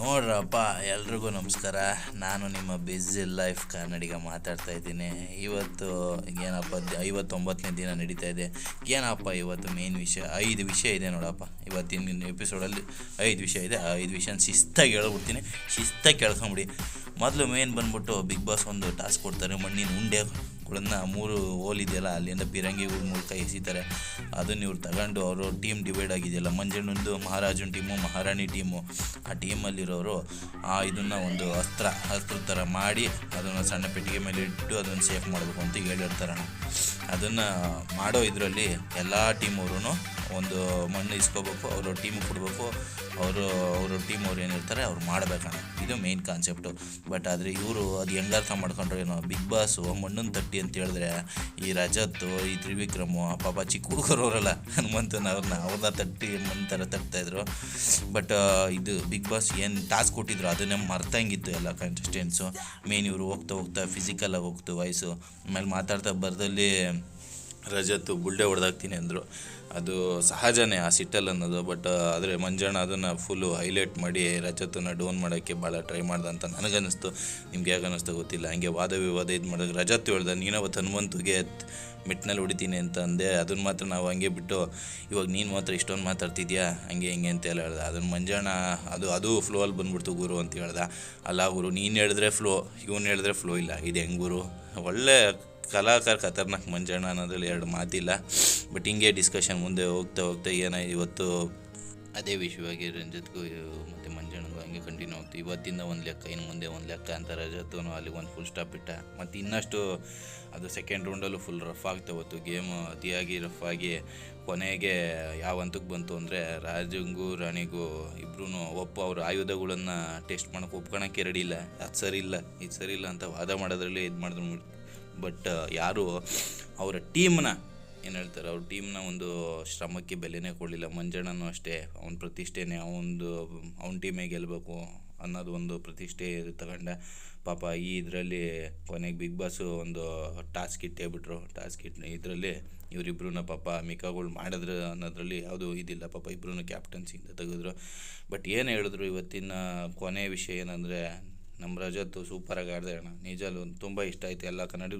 ನೋಡ್ರಪ್ಪ, ಎಲ್ರಿಗೂ ನಮಸ್ಕಾರ. ನಾನು ನಿಮ್ಮ ಬಿಝಿ ಲೈಫ್ ಕನ್ನಡಿಗ ಮಾತಾಡ್ತಾ ಇದ್ದೀನಿ. ಇವತ್ತು ಏನಪ್ಪ, ಐವತ್ತೊಂಬತ್ತನೇ ದಿನ ನಡೀತಾ ಇದೆ. ಏನಪ್ಪ ಇವತ್ತು ಮೇನ್ ವಿಷಯ? ಐದು ವಿಷಯ ಇದೆ ನೋಡಪ್ಪ. ಇವತ್ತಿನ ಎಪಿಸೋಡಲ್ಲಿ ಐದು ವಿಷಯ ಇದೆ. ಆ ಐದು ವಿಷಯನ ಶಿಸ್ತಾಗಿ ಹೇಳ್ಬಿಡ್ತೀನಿ. ಶಿಸ್ತಾಗಿ ಕೇಳ್ಕೊಂಬಿಡಿ ಮೊದಲು ಮೇನ್ ಬಂದ್ಬಿಟ್ಟು ಬಿಗ್ ಬಾಸ್ ಒಂದು ಟಾಸ್ಕ್ ಕೊಡ್ತಾರೆ. ಮಣ್ಣಿನ ಉಂಡೆಗಳನ್ನ ಮೂರು ಹೋಲ್ ಇದೆಯಲ್ಲ, ಅಲ್ಲಿಂದ ಪಿರಂಗಿಗಳ ಮೂಲಕ ಎಸಿತಾರೆ. ಅದನ್ನು ಇವ್ರು ತಗೊಂಡು ಅವರು ಟೀಮ್ ಡಿವೈಡ್ ಆಗಿದೆಯಲ್ಲ, ಮಂಜಣ್ಣೊಂದು ಮಹಾರಾಜನ ಟೀಮು ಮಹಾರಾಣಿ ಟೀಮು ಆ ಟೀಮಲ್ಲಿರೋರು ಆ ಇದನ್ನು ಒಂದು ಅಸ್ತ್ರ ಅಸ್ತ್ರ ಥರ ಮಾಡಿ ಅದನ್ನು ಸಣ್ಣ ಪೆಟ್ಟಿಗೆ ಮೇಲೆ ಇಟ್ಟು ಅದನ್ನು ಸೇಫ್ ಮಾಡಬೇಕು ಅಂತ ಹೇಳಿರ್ತಾರೆ ಅದನ್ನು ಮಾಡೋ ಇದರಲ್ಲಿ ಎಲ್ಲ ಟೀಮವರು ಒಂದು ಮಣ್ಣು ಇಸ್ಕೋಬೇಕು, ಅವರು ಟೀಮ್ ಕೊಡಬೇಕು, ಅವರು ಅವರು ಟೀಮ್ ಅವ್ರು ಏನಿರ್ತಾರೆ ಅವ್ರು ಮಾಡಬೇಕಣ್ಣ ಇದು ಮೇಯ್ನ್ ಕಾನ್ಸೆಪ್ಟು ಬಟ್ ಆದರೆ ಇವರು ಅದು ಹೆಂಗೆ ಅರ್ಥ ಮಾಡ್ಕೊಂಡ್ರೆ ಏನೋ ಬಿಗ್ ಬಾಸು ಮಣ್ಣನ್ನು ತಟ್ಟಿ ಅಂತ ಹೇಳಿದ್ರೆ, ಈ ರಜತ್ತು ಈ ತ್ರಿವಿಕ್ರಮು ಪಾಪ ಚಿಕ್ಕ ಹುಡುಗರು ಅವರಲ್ಲ, ಹನುಮಂತನ ಅವ್ರನ್ನ ಅವ್ರನ್ನ ತಟ್ಟಿ ಮಣ್ಣು ಥರ ತಟ್ತಾಯಿದ್ರು ಬಟ್ ಇದು ಬಿಗ್ ಬಾಸ್ ಏನು ಟಾಸ್ಕ್ ಕೊಟ್ಟಿದ್ರು, ಅದನ್ನೇ ಮರ್ತಂಗಿತ್ತು ಎಲ್ಲ ಕಂಟೆಸ್ಟೆಂಟ್ಸು ಮೇನ್ ಇವರು ಹೋಗ್ತಾ ಹೋಗ್ತಾ ಫಿಸಿಕಲಾಗಿ ಹೋಗ್ತು, ವಯಸ್ಸು. ಆಮೇಲೆ ಮಾತಾಡ್ತಾ ಬರ್ದಲ್ಲಿ ರಜತ್ತು ಬುಲ್ಡೆ ಹೊಡೆದಾಕ್ತೀನಿ ಅಂದರು. ಅದು ಸಹಜನೇ ಆ ಸಿಟ್ಟಲ್ಲಿ ಅನ್ನೋದು, ಬಟ್ ಆದರೆ ಮಂಜಣ್ಣ ಅದನ್ನು ಫುಲ್ಲು ಹೈಲೈಟ್ ಮಾಡಿ ರಜತನ್ನ ಡೌನ್ ಮಾಡೋಕ್ಕೆ ಭಾಳ ಟ್ರೈ ಮಾಡ್ದೆ ಅಂತ ನನಗನ್ನಿಸ್ತು. ನಿಮ್ಗೆ ಯಾಕೆ ಅನ್ನಿಸ್ತು ಗೊತ್ತಿಲ್ಲ. ಹಂಗೆ ವಾದ ವಿವಾದ ಇದು ಮಾಡಿದಾಗ ರಜತ್ ಹೇಳ್ದೆ ನೀನವತ್ತು ಹನುಮಂತುಗೆ ಮಿಟ್ನಲ್ಲಿ ಹೊಡಿತೀನಿ ಅಂತ ಅಂದೆ. ಅದನ್ನ ಮಾತ್ರ ನಾವು ಹಂಗೆ ಬಿಟ್ಟು, ಇವಾಗ ನೀನು ಮಾತ್ರ ಇಷ್ಟೊಂದು ಮಾತಾಡ್ತಿದ್ಯಾ? ಹಂಗೆ, ಹಿಂಗೆ ಅಂತ ಎಲ್ಲ ಹೇಳ್ದೆ. ಅದನ್ನು ಮಂಜಣ್ಣ, ಅದು ಅದು ಫ್ಲೋ ಅಲ್ಲಿ ಬಂದ್ಬಿಡ್ತು ಗುರು ಅಂತ ಹೇಳ್ದೆ. ಅಲ್ಲ ಗುರು, ನೀನು ಹೇಳಿದ್ರೆ ಫ್ಲೋ ಇವನು ಹೇಳಿದ್ರೆ ಫ್ಲೋ ಇಲ್ಲ. ಇದು ಹೆಂಗೆ ಗುರು? ಒಳ್ಳೆ ಕಲಾಕಾರ ಖತರ್ನಾಕ್ ಮಂಜಣ್ಣ ಅನ್ನೋದ್ರಲ್ಲಿ ಎರಡು ಮಾತಿಲ್ಲ. ಬಟ್ ಹಿಂಗೆ ಡಿಸ್ಕಷನ್ ಮುಂದೆ ಹೋಗ್ತಾ ಹೋಗ್ತಾ ಏನೋ ಇವತ್ತು ಅದೇ ವಿಷಯವಾಗಿ ರಂಜಿತ್ಗೂ ಮತ್ತು ಮಂಜಣ್ಣಗೂ ಹಂಗೆ ಕಂಟಿನ್ಯೂ ಆಗ್ತು. ಇವತ್ತಿಂದ ಒಂದು ಲೆಕ್ಕ ಇನ್ನು ಮುಂದೆ ಒಂದು ಲೆಕ್ಕ ಅಂತ ರಜತ್ತು ಅಲ್ಲಿ ಒಂದು ಫುಲ್ ಸ್ಟಾಪ್ ಇಟ್ಟ. ಮತ್ತು ಇನ್ನಷ್ಟು ಅದು ಸೆಕೆಂಡ್ ರೌಂಡಲ್ಲೂ ಫುಲ್ ರಫ್ ಆಗ್ತಾ ಹೋಗ್ತು ಗೇಮ್ ಅತಿಯಾಗಿ ರಫ್ ಆಗಿ ಕೊನೆಗೆ ಯಾವ ಹಂತಕ್ಕೆ ಬಂತು ಅಂದರೆ ರಾಜಂಗೂ, ರಾಣಿಗೂ ಇಬ್ಬರೂ ಒಪ್ಪ ಅವ್ರ ಆಯುಧಗಳನ್ನು ಟೆಸ್ಟ್ ಮಾಡೋಕೆ ಒಪ್ಕೊಳಕ್ಕೆ ರೆಡಿ ಇಲ್ಲ ಅದು ಸರಿ ಇಲ್ಲ ಇದು ಸರಿ ಇಲ್ಲ ಅಂತ ವಾದ ಮಾಡೋದ್ರಲ್ಲಿ ಇದು ಮಾಡಿದ್ರು. ಬಟ್ ಯಾರು ಅವರ ಟೀಮ್ನ ಏನು ಹೇಳ್ತಾರೆ, ಅವ್ರ ಟೀಮ್ನ ಒಂದು ಶ್ರಮಕ್ಕೆ ಬೆಲೆನೇ ಕೊಡಲಿಲ್ಲ. ಮಂಜಣ್ಣನೂ ಅಷ್ಟೇ, ಅವನ ಪ್ರತಿಷ್ಠೆನೇ, ಅವನದು, ಅವನ ಟೀಮೇ ಗೆಲ್ಲಬೇಕು ಅನ್ನೋದು ಒಂದು ಪ್ರತಿಷ್ಠೆ ತಗೊಂಡ ಪಾಪ ಈ ಇದರಲ್ಲಿ ಕೊನೆಗೆ ಬಿಗ್ ಬಾಸು ಒಂದು ಟಾಸ್ಕ್ ಇಟ್ಟೇ ಬಿಟ್ರು. ಟಾಸ್ಕ್ ಇಟ್ಟು ಇದರಲ್ಲಿ ಇವರಿಬ್ರು ಪಾಪ ಮಿಕಾಗಳು ಮಾಡಿದ್ರು ಅನ್ನೋದ್ರಲ್ಲಿ ಯಾವುದೂ ಇದಿಲ್ಲ. ಪಾಪ ಇಬ್ಬರೂ ಕ್ಯಾಪ್ಟನ್ಸಿಯಿಂದ ತೆಗೆದ್ರು. ಬಟ್ ಏನು ಹೇಳಿದ್ರು ಇವತ್ತಿನ ಕೊನೆ ವಿಷಯ ಏನಂದರೆ ನಮ್ಮ ರಜತ್ತು ಸೂಪರಾಗಿ ಆಡಿದೆ ಅಣ್ಣ. ನಿಜಲ್ಲೂ ತುಂಬ ಇಷ್ಟ ಆಯಿತು. ಎಲ್ಲ ಕನ್ನಡಿಗರು